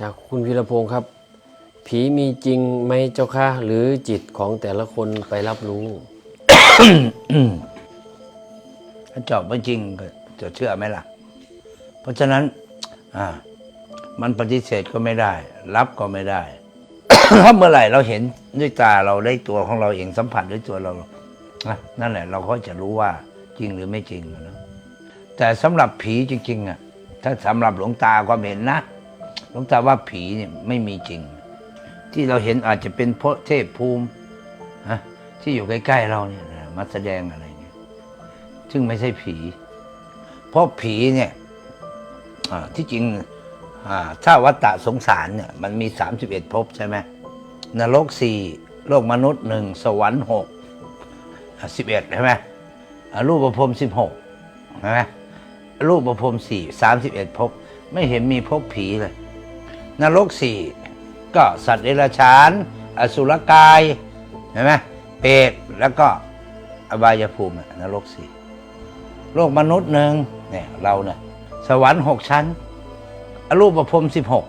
จากคุณวีรพงศ์ครับ ผีมีจริงไหมเจ้าคะหรือจิตของแต่ละคนไปรับรู้ถ้าจอบไม่จริงก็จะเชื่อไหมล่ะ เพราะฉะนั้น อ่า มันปฏิเสธก็ไม่ได้ รับก็ไม่ได้ถ้าเมื่อไหร่เราเห็นด้วยตาเราได้ตัวของเราเองสัมผัสด้วยตัวเรานะนั่นแหละ เราก็จะรู้ว่าจริงหรือไม่จริงนะแต่สำหรับผีจริงๆอะถ้าสำหรับหลวงตาความเห็นนะ หลวงตาว่าผีเนี่ยไม่มีจริง ที่เราเห็นอาจจะเป็นเพราะเทพภูมินะที่อยู่ใกล้ๆเราเนี่ยมาแสดงอะไรเงี้ยซึ่งไม่ใช่ผี เพราะผีเนี่ยที่จริงถ้าวัฏฏะสงสารเนี่ยมันมี 31ภพใช่ไหมนรกสี่โลกมนุษย์หนึ่งสวรรค์หกสิบเอ็ดใช่ไหมรูปประพรมสิบหกใช่ไหมรูปประพรมสี่สามสิบเอ็ดภพไม่เห็นมีภพผีเลย นรกสี่ก็สัตว์เดรัจฉาน อสุรกายเห็นไหมเปรตแล้วก็อบายภูมิน่ะนรกสี่โลกมนุษย์หนึ่งเนี่ยเราเนี่ยสวรรค์หกชั้นอรูปประพรมสิบหก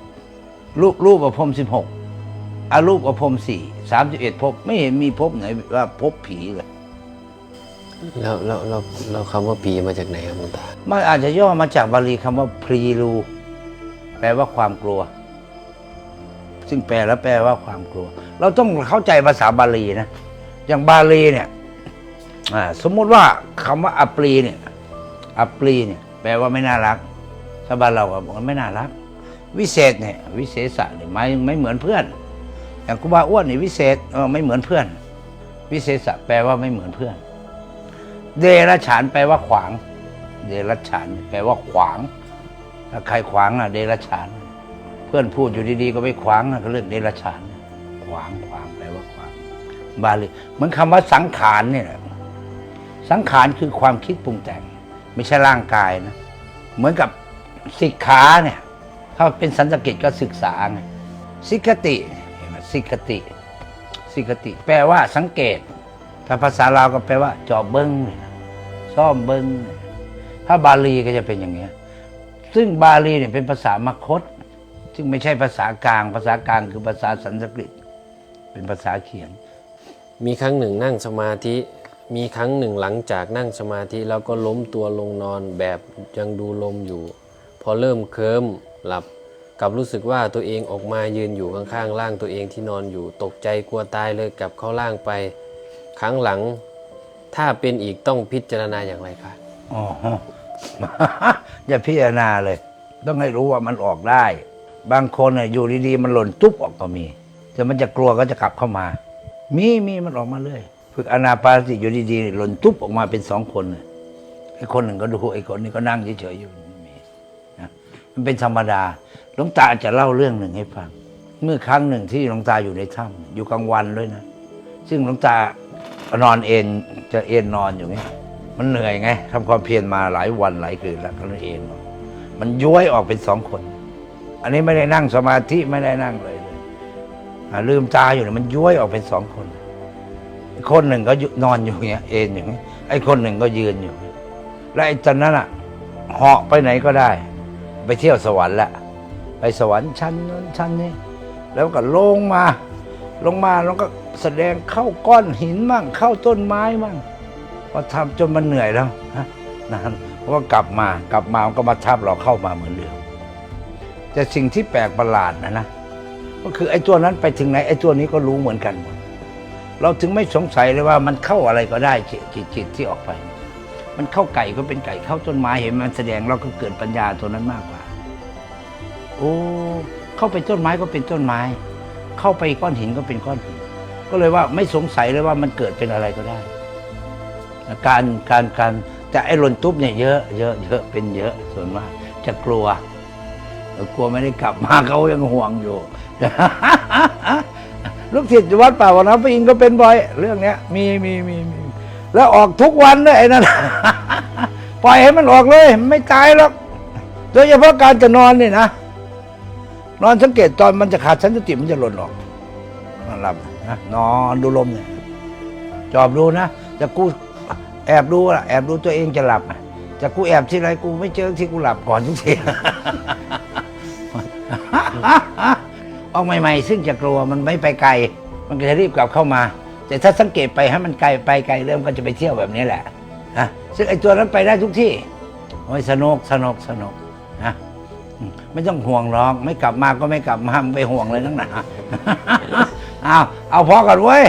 รูปรูปประพรมสิบหกอรูปประพรมสี่สามสิบเอ็ดภพไม่เห็นมีภพไหนว่าภพผีเลยแล้วแล้วแล้วแล้วคำว่าผีมาจากไหนครับหลวงตา มันอาจจะย่อมาจากบาลีคำว่าพรีรูแปลว่าความกลัว ซึ่งแปลแล้วแปลว่าความกลัว เราต้องเข้าใจภาษาบาลีนะ อย่างบาลีเนี่ยสมมุติว่าคำว่าอัปรีเนี่ยอัปรีเนี่ยแปลว่าไม่น่ารักถ้าบ้านเราก็บอกว่าไม่น่ารัก วิเศษเนี่ยวิเศษะเนี่ยไม่ไม่เหมือนเพื่อน อย่างกูบาอ้วนนี่วิเศษไม่เหมือนเพื่อน วิเศษะแปลว่าไม่เหมือนเพื่อน เดรัจฉานแปลว่าขวาง เดรัจฉานแปลว่าขวางถ้าใครขวางอะ เดรัจฉาน พื่อนพูดอยู่ดีๆ ก็ไปขวางอะเขาเรียกเดรัจฉาน ขวางขวางแปลว่าขวาง บาลีเหมือนคำว่าสังขารเนี่ยแหละสังขารคือความคิดปรุงแต่ง ไม่ใช่ร่างกายนะ เหมือนกับสิกขาเนี่ยถ้าเป็นสันสกฤตก็ศึกษาไงสิกติเห็นไหมสิกติสิกติ แปลว่าสังเกต ถ้าภาษาลาวก็แปลว่า จอบเบิ้งเนี่ยซ่อมเบิ้งถ้าบาลีก็จะเป็นอย่างเงี้ย ซึ่งบาลีเนี่ยเป็นภาษามคต ซึ่งไม่ใช่ภาษากลาง ภาษากลางคือภาษาสันสกฤต เป็นภาษาเขียน มีครั้งหนึ่งนั่งสมาธิ มีครั้งหนึ่งหลังจากนั่งสมาธิแล้วก็ล้มตัวลงนอนแบบยังดูลมอยู่ พอเริ่มเคลิ้มหลับกลับรู้สึกว่าตัวเองออกมายืนอยู่ข้างๆร่างตัวเองที่นอนอยู่ตกใจกลัวตายเลยกลับเข้าร่างไป ครั้งหลัง ถ้าเป็นอีกต้องพิจารณาอย่างไรคะอ๋ออย่าพิจารณาเลย ต้องให้รู้ว่ามันออกได้ บางคนน่ะอยู่ดีๆ มันหล่นตุ๊บออกก็มีแต่มันจะกลัวก็จะกลับเข้ามา มีมีมันออกมาเลยฝึกอนาปาสติอยู่ดีๆหล่นตุ๊บออกมาเป็นสองคนไอ้คนหนึ่งก็ดูไอ้คนนี้ก็นั่งเฉยๆอยู่มีนะมันเป็นธรรมดาหลวงตาจะเล่าเรื่องหนึ่งให้ฟัง เมื่อครั้งหนึ่งที่หลวงตาอยู่ในถ้ำอยู่กลางวันด้วยนะ ซึ่งหลวงตานอนเอนจะเอนนอนอยู่ไงมันเหนื่อยไงทำความเพียรมาหลายวันหลายคืนแล้วก็เลยเอนนอนมันย้วยออกเป็นสองคน อันนี้ไม่ได้นั่งสมาธิไม่ได้นั่งเลยเลยลืมตาอยู่เนี่ยมันย้วยออกเป็นสองคน คนหนึ่งก็นอนอยู่เงี้ย เอนอย่างเงี้ไอ้คนหนึ่งก็ยืนอยู่ แล้วไอ้ตอนนั้นอะเหาะไปไหนก็ได้ ไปเที่ยวสวรรค์ละไปสวรรค์ชั้นนั้นชั้นนี้แล้วก็ลงมา ลงมาแล้วก็แสดงเข้าก้อนหินมั่ง เข้าต้นไม้มั่งพอทำจนมันเหนื่อยแล้วฮะนานเพราะว่ากลับมากลับมามันก็มาทับเราเข้ามาเหมือนเดิม แต่สิ่งที่แปลกประหลาดนะนะก็คือไอ้ตัวนั้นไปถึงไหนไอ้ตัวนี้ก็รู้เหมือนกันหมดเราถึงไม่สงสัยเลยว่ามันเข้าอะไรก็ได้จิตจิตที่ออกไป มันเข้าไก่ก็เป็นไก่เข้าต้นไม้เห็นมันแสดงเราก็เกิดปัญญาตัวนั้นมากกว่า โอ้เข้าไปต้นไม้ก็เป็นต้นไม้ เข้าไปก้อนหินก็เป็นก้อนหินก็เลยว่าไม่สงสัยเลยว่ามันเกิดเป็นอะไรก็ได้ การการการแต่ไอ้หล่นตุ๊บเนี่ยเยอะเยอะเยอะเป็นเยอะส่วนมากจะกลัว กลัวไม่ได้กลับมาเขายังห่วงอยู่ ลูกศิษย์วัดป่าวันน้ำพระอินทร์ก็เป็นบ่อย เรื่องเนี้ยมีมีมีมีแล้วออกทุกวันด้วยไอ้นั่นปล่อยให้มันออกเลย ไม่ตายหรอกโดยเฉพาะการจะนอนนี่นะนอนสังเกตตอนมันจะขาดสันติมันจะหล่นออกนอนหลับนะนอนดูลมเนี่ยจอบดูนะจะกูแอบดูอะแอบดูตัวเองจะหลับจะกูแอบที่ไรกูไม่เจอที่กูหลับก่อนทุกที ออกใหม่ ๆ ซึ่งจะกลัวมันไม่ไปไกล มันก็จะรีบกลับเข้ามา แต่ถ้าสังเกตไปให้มันไกลไปไกลเริ่มก็จะไปเที่ยวแบบนี้แหละนะซึ่งไอ้ตัวนั้นไปได้ทุกที่โอ้ยสนุกสนุกสนุกนะไม่ต้องห่วงหรอกไม่กลับมาก็ไม่กลับมาไม่ไปห่วงเลยนักหนาเอาเอาพอก่อนเว้ย